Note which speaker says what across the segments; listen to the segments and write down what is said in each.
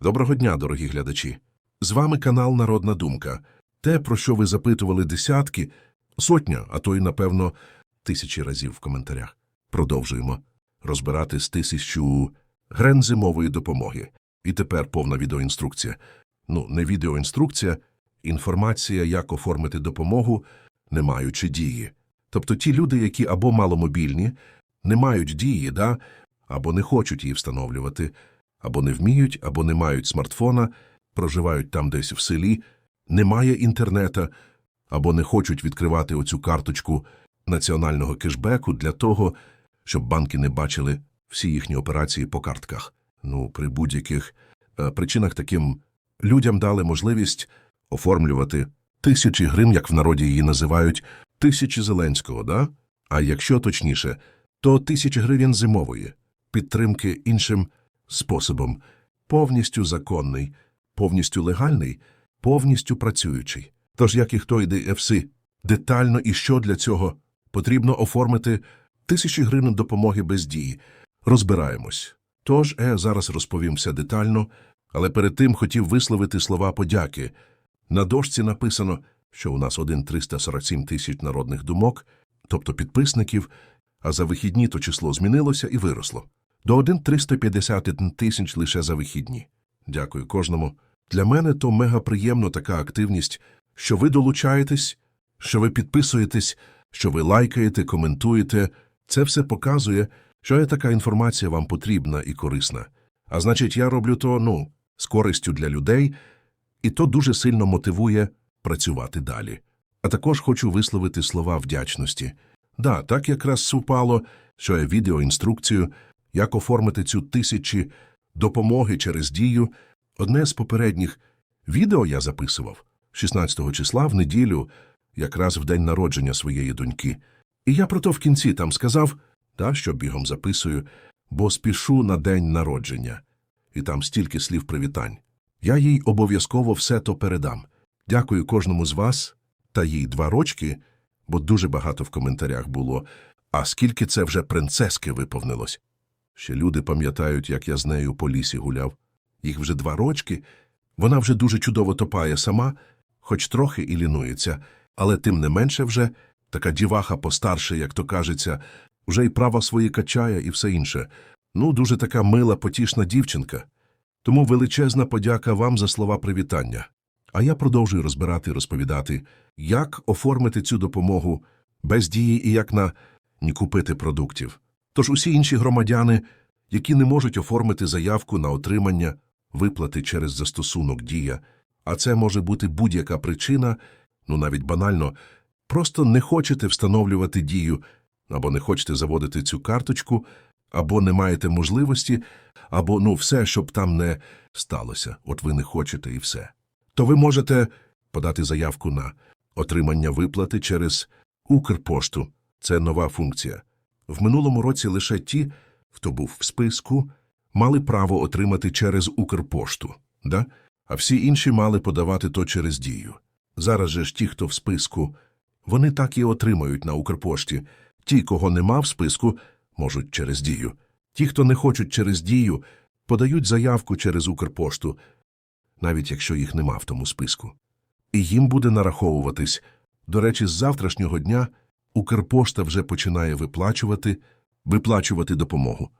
Speaker 1: Доброго дня, дорогі глядачі. З вами канал Народна Думка. Те, про що ви запитували десятки, сотня, а то й, напевно, тисячі разів в коментарях. Продовжуємо розбирати з тисячу грен зимової допомоги. І тепер повна відеоінструкція. Ну, не відеоінструкція, інформація, як оформити допомогу, не маючи дії. Тобто ті люди, які або маломобільні, не мають дії, да? або не хочуть її встановлювати, або не вміють, або не мають смартфона, проживають там десь в селі, немає інтернета, або не хочуть відкривати оцю карточку національного кешбеку для того, щоб банки не бачили всі їхні операції по картках. Ну, при будь-яких е, причинах таким людям дали можливість оформлювати тисячі гривень, як в народі її називають, тисячі Зеленського, да? А якщо точніше, то тисячі гривень зимової, підтримки іншим способом, повністю законний, повністю легальний, повністю працюючий. Тож, як і хто йде ФСИ, детально і що для цього потрібно оформити тисячі гривень допомоги без дії. Розбираємось. Тож, е, зараз розповім все детально, але перед тим хотів висловити слова подяки. На дошці написано, що у нас 1,347 тисяч народних думок, тобто підписників, а за вихідні то число змінилося і виросло. До 1,351 тисяч лише за вихідні. Дякую кожному. Для мене то мега приємно така активність, що ви долучаєтесь, що ви підписуєтесь, що ви лайкаєте, коментуєте. Це все показує, що є така інформація вам потрібна і корисна. А значить, я роблю то, ну, з користю для людей, і то дуже сильно мотивує працювати далі. А також хочу висловити слова вдячності. Да, так якраз супало, що я відеоінструкцію, як оформити цю тисячі допомоги через дію. Одне з попередніх відео я записував 16 числа в неділю, якраз в день народження своєї доньки. І я про то в кінці там сказав, та, що бігом записую, бо спішу на день народження. І там стільки слів привітань. Я їй обов'язково все то передам. Дякую кожному з вас та їй два рочки, бо дуже багато в коментарях було. А скільки це вже принцески виповнилось? Ще люди пам'ятають, як я з нею по лісі гуляв. Їх вже два рочки. Вона вже дуже чудово топає сама, хоч трохи і лінується, але тим не менше вже така діваха постарше, як то кажеться, вже й права свої качає і все інше. Ну, дуже така мила, потішна дівчинка. Тому величезна подяка вам за слова привітання. А я продовжую розбирати і розповідати, як оформити цю допомогу без дії і як на ні купити продуктів. Тож усі інші громадяни, які не можуть оформити заявку на отримання виплати через застосунок дія, а це може бути будь-яка причина, ну навіть банально, просто не хочете встановлювати дію, або не хочете заводити цю карточку, або не маєте можливості, або ну все, щоб там не сталося, от ви не хочете і все. То ви можете подати заявку на отримання виплати через Укрпошту. Це нова функція. В минулому році лише ті, хто був в списку, мали право отримати через Укрпошту, да? а всі інші мали подавати то через дію. Зараз же ж ті, хто в списку, вони так і отримають на Укрпошті. Ті, кого нема в списку, можуть через дію. Ті, хто не хочуть через дію, подають заявку через Укрпошту, навіть якщо їх нема в тому списку. І їм буде нараховуватись. До речі, з завтрашнього дня Укрпошта вже починає виплачувати, виплачувати допомогу.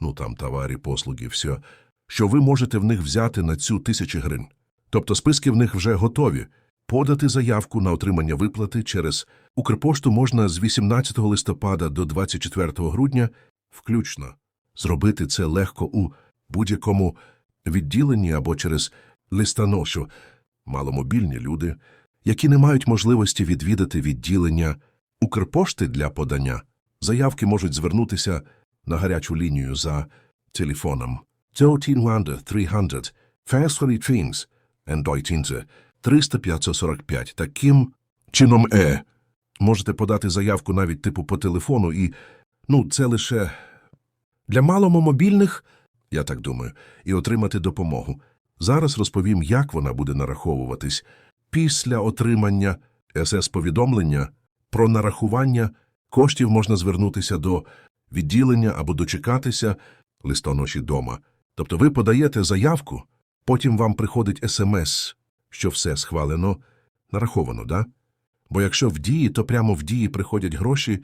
Speaker 1: Ну там товари, послуги, все, що ви можете в них взяти на цю тисячі гривень. Тобто списки в них вже готові. Подати заявку на отримання виплати через Укрпошту можна з 18 листопада до 24 грудня включно. Зробити це легко у будь-якому відділенні або через листаношу. Маломобільні люди, які не мають можливості відвідати відділення Укрпошти для подання, заявки можуть звернутися на гарячу лінію за телефоном 1300 300 Fastly Trains and Deutinze 300 Таким чином, е, можете подати заявку навіть типу по телефону і, ну, це лише для маломобільних, я так думаю, і отримати допомогу. Зараз розповім, як вона буде нараховуватись. Після отримання СС-повідомлення про нарахування коштів можна звернутися до відділення або дочекатися листоноші дома. Тобто ви подаєте заявку, Потім вам приходить смс, що все схвалено, нараховано, да? Бо якщо в дії, то прямо в дії приходять гроші,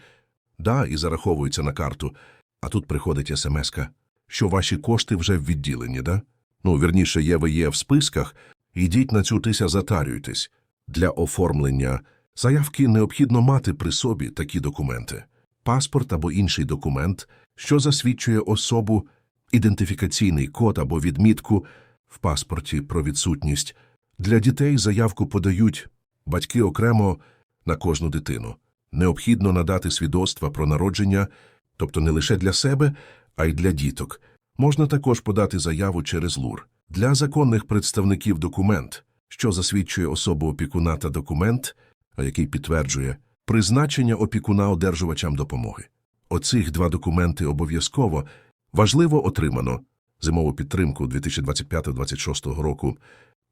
Speaker 1: да, і зараховуються на карту, а тут приходить смс-ка, що ваші кошти вже в відділенні, да? Ну, вірніше, є ви є в списках, ідіть на цю тися затарюйтесь. Для оформлення заявки необхідно мати при собі такі документи. Паспорт або інший документ, що засвідчує особу, ідентифікаційний код або відмітку в паспорті про відсутність. Для дітей заявку подають батьки окремо на кожну дитину. Необхідно надати свідоцтва про народження, тобто не лише для себе, а й для діток. Можна також подати заяву через ЛУР. Для законних представників документ, що засвідчує особу опікуна та документ, який підтверджує призначення опікуна одержувачам допомоги. Оцих два документи обов'язково важливо отримано зимову підтримку 2025-2026 року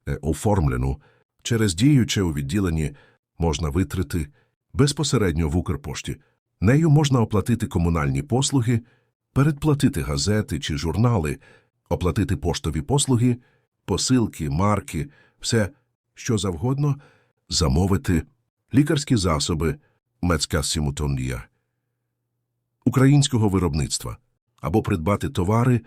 Speaker 1: е, оформлену через діюче у відділенні можна витрати безпосередньо в Укрпошті. Нею можна оплатити комунальні послуги, передплатити газети чи журнали, оплатити поштові послуги, посилки, марки, все, що завгодно, замовити лікарські засоби, мецька симутонія, українського виробництва або придбати товари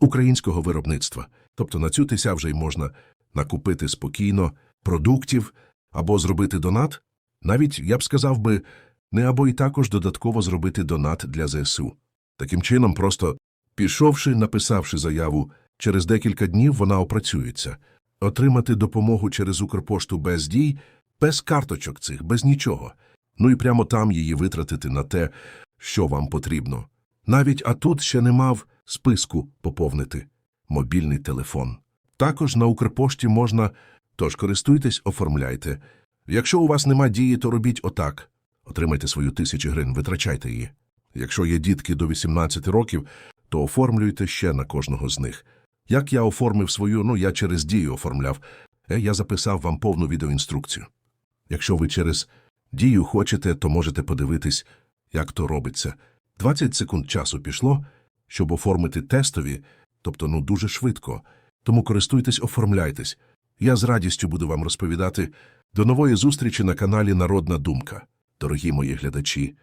Speaker 1: українського виробництва. Тобто на цю тися вже й можна накупити спокійно продуктів або зробити донат. Навіть, я б сказав би, не або й також додатково зробити донат для ЗСУ. Таким чином, просто пішовши, написавши заяву, через декілька днів вона опрацюється. Отримати допомогу через Укрпошту без дій, без карточок цих, без нічого. Ну і прямо там її витратити на те, що вам потрібно. Навіть а тут ще не мав списку поповнити мобільний телефон. Також на Укрпошті можна, тож користуйтесь, оформляйте. Якщо у вас нема дії, то робіть отак. Отримайте свою тисячу гривень, витрачайте її. Якщо є дітки до 18 років, то оформлюйте ще на кожного з них. Як я оформив свою, ну я через дію оформляв, е, я записав вам повну відеоінструкцію. Якщо ви через дію хочете, то можете подивитись, як то робиться. 20 секунд часу пішло, щоб оформити тестові, тобто ну дуже швидко. Тому користуйтесь, оформляйтесь. Я з радістю буду вам розповідати. До нової зустрічі на каналі Народна Думка. Дорогі мої глядачі,